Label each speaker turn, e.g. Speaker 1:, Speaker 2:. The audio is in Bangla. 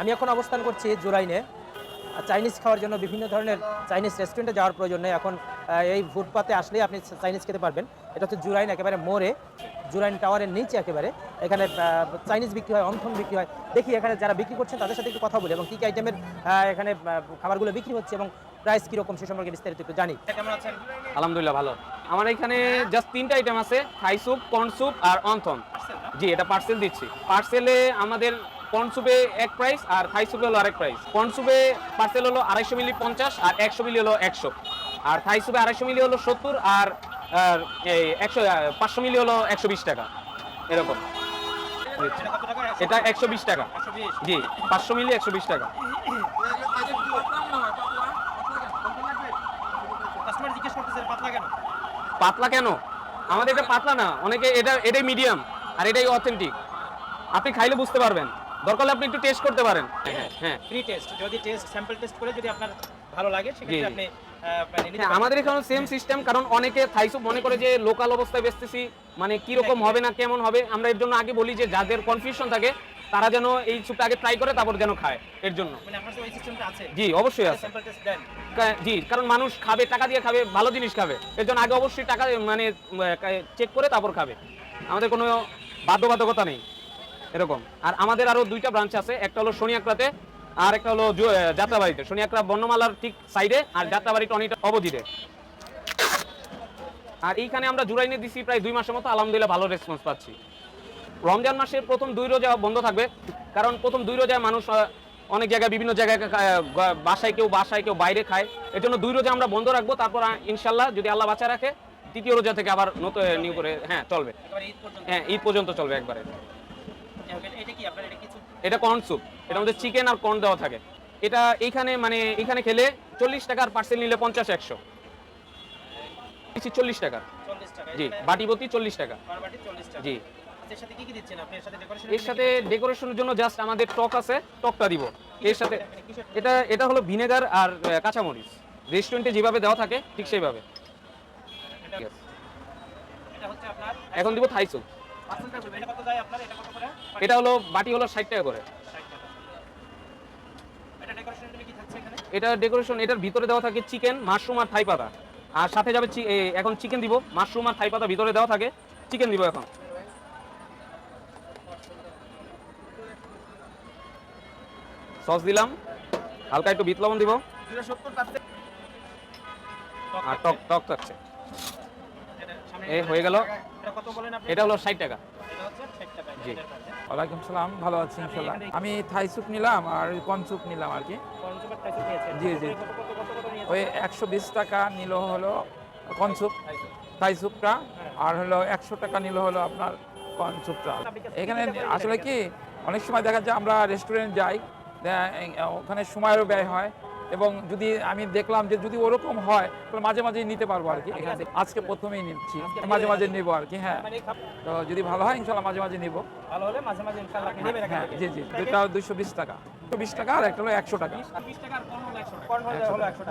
Speaker 1: আমি এখন অবস্থান করছি জুরাইনে। চাইনিজ খাওয়ার জন্য বিভিন্ন ধরনের চাইনিজ রেস্টুরেন্টে যাওয়ার প্রয়োজন নেই। এখন এই ফুটপাতে আসলেই আপনি চাইনিজ খেতে পারবেন। এটা হচ্ছে জুরাইন একেবারে মোড়ে। জুরাইন টাওয়ারের নিচে একেবারে। এখানে চাইনিজ বিক্রি হয় অন্থন বিক্রি হয়। দেখি এখানে যারা বিক্রি করছেন তাদের সাথে একটু কথা বলি এবং কী কী আইটেমের এখানে খাবারগুলো বিক্রি হচ্ছে এবং প্রাইস কীরকম সে সম্পর্কে বিস্তারিত একটু জানি। কেমন আছেন?
Speaker 2: আলহামদুলিল্লাহ ভালো। আমার এখানে জাস্ট তিনটা আইটেম আছে থাই স্যুপ কর্ন স্যুপ আর অন্থন জি এটা পার্সেল দিচ্ছি। পার্সেলে আমাদের কর্ন স্যুপে এক প্রাইস আর থাই সুপে হলো আরেক প্রাইস কর্ন স্যুপে পার্সেল হলো আড়াইশো মিলি পঞ্চাশ আর একশো মিলি হলো একশো। আর থাই স্যুপে আড়াইশো মিলি হলো সত্তর আর এই একশো পাঁচশো মিলি হলো একশো বিশ টাকা। এরকম। এটা একশো বিশ টাকা। জি পাঁচশো মিলি একশো বিশ টাকা।
Speaker 1: পাতলা কেন?
Speaker 2: আমাদের এটা পাতলা না। অনেকে এটা এটাই মিডিয়াম আর এটাই অথেন্টিক আপনি খাইলে বুঝতে পারবেন। দরকার হলে আপনি একটু টেস্ট করতে পারেন। হ্যাঁ হ্যাঁ
Speaker 1: ফ্রি টেস্ট যদি টেস্ট স্যাম্পল টেস্ট করে যদি আপনার ভালো লাগে সেক্ষেত্রে আপনি
Speaker 2: হ্যাঁ। আমাদের এখানে সেম সিস্টেম কারণ অনেকে থাইসুপ মনে করে যে লোকাল অবস্থায় বেচতেছি মানে কি রকম হবে না কেমন হবে আমরা এর জন্য আগে বলি যে যাদের কনফিউশন থাকে তারা যেন এই স্যুপটা আগে ট্রাই করে তারপর যেন খায় এর জন্য।
Speaker 1: মানে আপনার ওই সিস্টেমটা আছে।
Speaker 2: জি অবশ্যই আছে।
Speaker 1: স্যাম্পল টেস্ট দেন।
Speaker 2: জি কারণ মানুষ খাবে টাকা দিয়ে খাবে ভালো জিনিস খাবে। এর জন্য আগে অবশ্যই টাকা মানে চেক করে তারপর খাবে। আমাদের কোনো বাধ্যবাধকতা নেই। এরকম। আর আমাদের আরও দুইটা ব্রাঞ্চ আছে, একটা হলো শনিয়াকড়াতে আর একটা হলো যাত্রাবাড়িতে। শনিয়াকড়া বর্ণমালার ঠিক সাইডে আর যাত্রাবাড়ি টনিটা অবধিতে। আর এইখানে আমরা জুরাইনে দিছি প্রায় দুই মাসের মতো, আলহামদুলিল্লাহ ভালো রেসপন্স পাচ্ছি। রমজান মাসের প্রথম দুই রোজা বন্ধ থাকবে, কারণ প্রথম দুই রোজায় মানুষ অনেক জায়গায়, বিভিন্ন জায়গায় বাসায় কেউ বাসায়, কেউ বাইরে খায়। এর জন্য দুই রোজা আমরা বন্ধ রাখব, তারপর ইনশাল্লাহ যদি আল্লাহ বাঁচা রাখে, তৃতীয় রোজা থেকে আবার নতুন নিউ করে হ্যাঁ চলবে। হ্যাঁ ঈদ পর্যন্ত চলবে একবারে।
Speaker 1: এটা কি আপনার এটা কিছু
Speaker 2: এটা কর্ন স্যুপ এটা মধ্যে চিকেন আর কর্ন দেওয়া থাকে। এটা এইখানে মানে এখানে খেলে চল্লিশ টাকার পার্সেল নিলে পঞ্চাশ একশো। চল্লিশ টাকা।
Speaker 1: চল্লিশ টাকা
Speaker 2: জি টাকা।
Speaker 1: বারবাটি চল্লিশ টাকা।
Speaker 2: জি।
Speaker 1: আচ্ছা, এর সাথে কি কি দিচ্ছেন আপনি? এর সাথে ডেকোরেশন
Speaker 2: এর সাথে ডেকোরেশনের জন্য জাস্ট আমাদের টক আছে টকটা দিব। এর সাথে এটা এটা হলো ভিনেগার আর কাঁচামরিচ। রেস্টুরেন্টে যেভাবে দেওয়া থাকে ঠিক সেইভাবে।
Speaker 1: এটা হচ্ছে আপনার
Speaker 2: এখন দিব থাই
Speaker 1: বলবেন এটা
Speaker 2: হলো বাটি হলো ষাট টাকা করে।
Speaker 1: এটা
Speaker 2: ডেকোরেশন এটার ভিতরে দেওয়া থাকে চিকেন মাশরুম আর থাই পাতা। আর সাথে যাবে এখন চিকেন দিব। মাশরুম আর থাই পাতা ভিতরে দেওয়া থাকে। চিকেন দিব এখন। সস দিলাম। হালকা একটু বিট লবণ দিব। আর টক টক থাকছে। এই হয়ে গেল।
Speaker 1: এটা
Speaker 2: হলো ষাট টাকা।
Speaker 1: এটা হচ্ছে 60 টাকা
Speaker 2: জি।
Speaker 1: এটার price, হ্যাঁ?
Speaker 3: ওয়ালাইকুম সালাম ভালো আছি ইনশাল্লাহ আমি থাই স্যুপ নিলাম আর স্যুপ নিলাম আর কি।
Speaker 1: কোন
Speaker 3: জি, জি। ওই একশো বিশ টাকা নিল হলো কর্ন স্যুপ। থাই স্যুপটা আর হলো একশো টাকা নিল হলো আপনার কর্ন স্যুপটা। এখানে আসলে কি অনেক সময় দেখা যায় আমরা রেস্টুরেন্ট যাই ওখানে সময়েরও ব্যয় হয়। এবং যদি আমি দেখলাম যে যদি ওরকম হয় তাহলে মাঝে মাঝে নিতে পারব আর কি। এখানে আজকে প্রথমেই নিচ্ছি। মাঝে মাঝে নেব আর কি হ্যাঁ। তো যদি ভালো হয় ইনশাল্লাহ মাঝে মাঝে নেব।
Speaker 1: ভালো হলে মাঝে মাঝে
Speaker 3: হ্যাঁ জি জি। দুটা দুশো বিশ টাকা। দুশো বিশ টাকা আর একটা হলো একশো টাকা।
Speaker 1: 20 টাকা আর কোন হলো 100 টাকা। কোন হলো 100 টাকা।